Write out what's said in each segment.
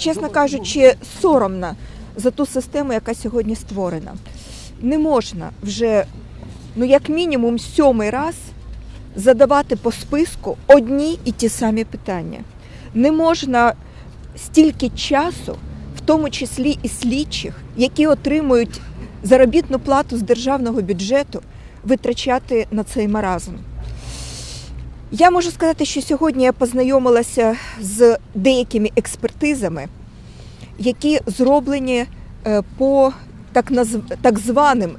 чесно кажучи, соромно за ту систему, яка сьогодні створена. Не можна вже, ну як мінімум, сьомий раз задавати по списку одні і ті самі питання. Не можна стільки часу, в тому числі і слідчих, які отримують заробітну плату з державного бюджету, витрачати на цей маразм. Я можу сказати, що сьогодні я познайомилася з деякими експертизами, які зроблені е, по так, назв... так званим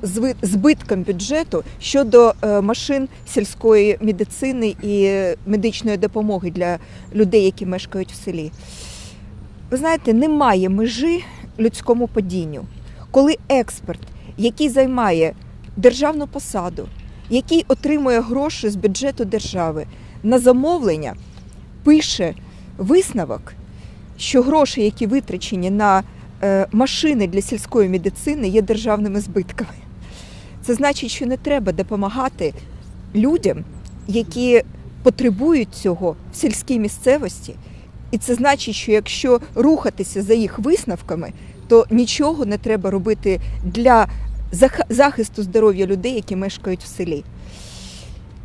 збиткам бюджету щодо е, машин сільської медицини і медичної допомоги для людей, які мешкають в селі. Ви знаєте, немає межі людському падінню, коли експерт, який займає державну посаду, який отримує гроші з бюджету держави на замовлення, пише висновок, що гроші, які витрачені на е, машини для сільської медицини, є державними збитками. Це значить, що не треба допомагати людям, які потребують цього в сільській місцевості. І це значить, що якщо рухатися за їх висновками, то нічого не треба робити для захисту здоров'я людей, які мешкають в селі.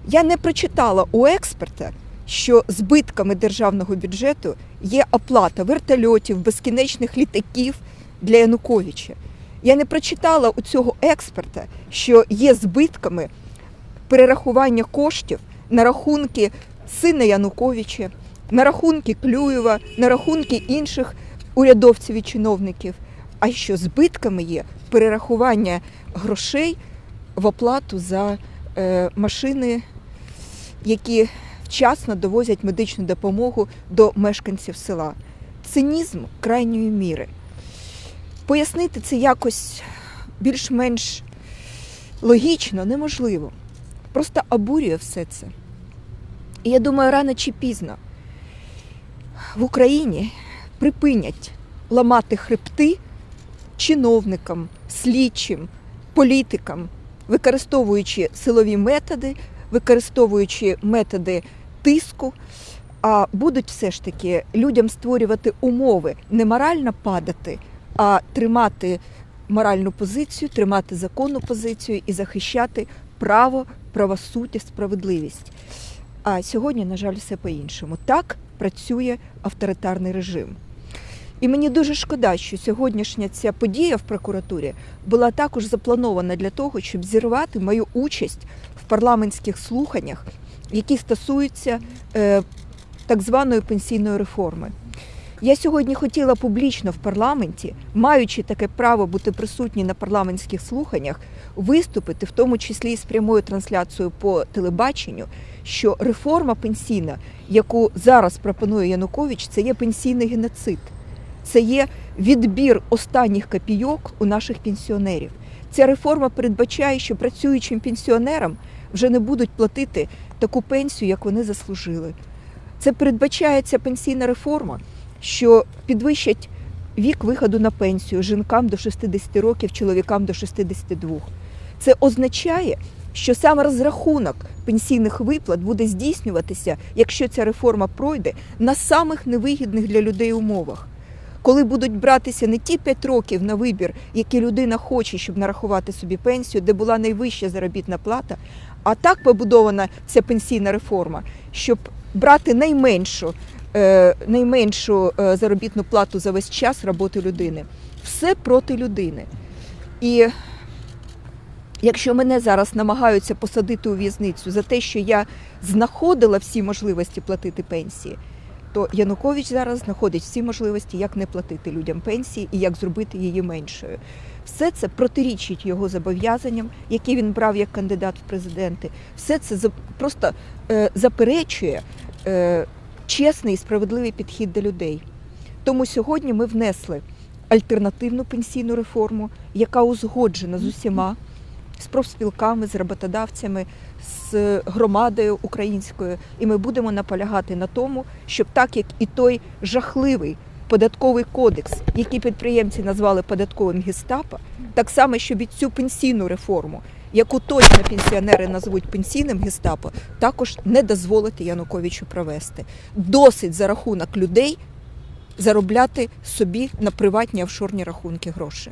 Я не прочитала у експерта, що збитками державного бюджету є оплата вертольотів, безкінечних літаків для Януковича. Я не прочитала у цього експерта, що є збитками перерахування коштів на рахунки сина Януковича, на рахунки Клюєва, на рахунки інших урядовців і чиновників. А що збитками є перерахування грошей в оплату за е, машини, які вчасно довозять медичну допомогу до мешканців села. Цинізм крайньої міри. Пояснити це якось більш-менш логічно неможливо. Просто обурює все це. І я думаю, рано чи пізно в Україні припинять ламати хребти чиновникам, слідчим, політикам, використовуючи силові методи, використовуючи методи тиску, а будуть все ж таки людям створювати умови не морально падати, а тримати моральну позицію, тримати законну позицію і захищати право, правосуддя, справедливість. А сьогодні, на жаль, все по-іншому. Так працює авторитарний режим. І мені дуже шкода, що сьогоднішня ця подія в прокуратурі була також запланована для того, щоб зірвати мою участь в парламентських слуханнях, які стосуються е, так званої пенсійної реформи. Я сьогодні хотіла публічно в парламенті, маючи таке право бути присутній на парламентських слуханнях, виступити, в тому числі і з прямою трансляцією по телебаченню, що реформа пенсійна, яку зараз пропонує Янукович, це є пенсійний геноцид. Це є відбір останніх копійок у наших пенсіонерів. Ця реформа передбачає, що працюючим пенсіонерам вже не будуть платити таку пенсію, як вони заслужили. Це передбачає ця пенсійна реформа, що підвищать вік виходу на пенсію жінкам до 60 років, чоловікам до 62. Це означає, що саме розрахунок пенсійних виплат буде здійснюватися, якщо ця реформа пройде, на самих невигідних для людей умовах. Коли будуть братися не ті 5 років на вибір, які людина хоче, щоб нарахувати собі пенсію, де була найвища заробітна плата, а так побудована ця пенсійна реформа, щоб брати найменшу, е, найменшу е, заробітну плату за весь час роботи людини. Все проти людини. І якщо мене зараз намагаються посадити у в'язницю за те, що я знаходила всі можливості платити пенсії, то Янукович зараз знаходить всі можливості, як не платити людям пенсії і як зробити її меншою. Все це протирічить його зобов'язанням, які він брав як кандидат в президенти. Все це просто е, заперечує е, чесний і справедливий підхід до людей. Тому сьогодні ми внесли альтернативну пенсійну реформу, яка узгоджена з усіма, з профспілками, з роботодавцями, з громадою українською. І ми будемо наполягати на тому, щоб так як і той жахливий податковий кодекс, який підприємці назвали податковим гестапо, так само, щоб і цю пенсійну реформу, яку точно пенсіонери назвуть пенсійним гестапо, також не дозволити Януковичу провести. Досить за рахунок людей заробляти собі на приватні офшорні рахунки гроші.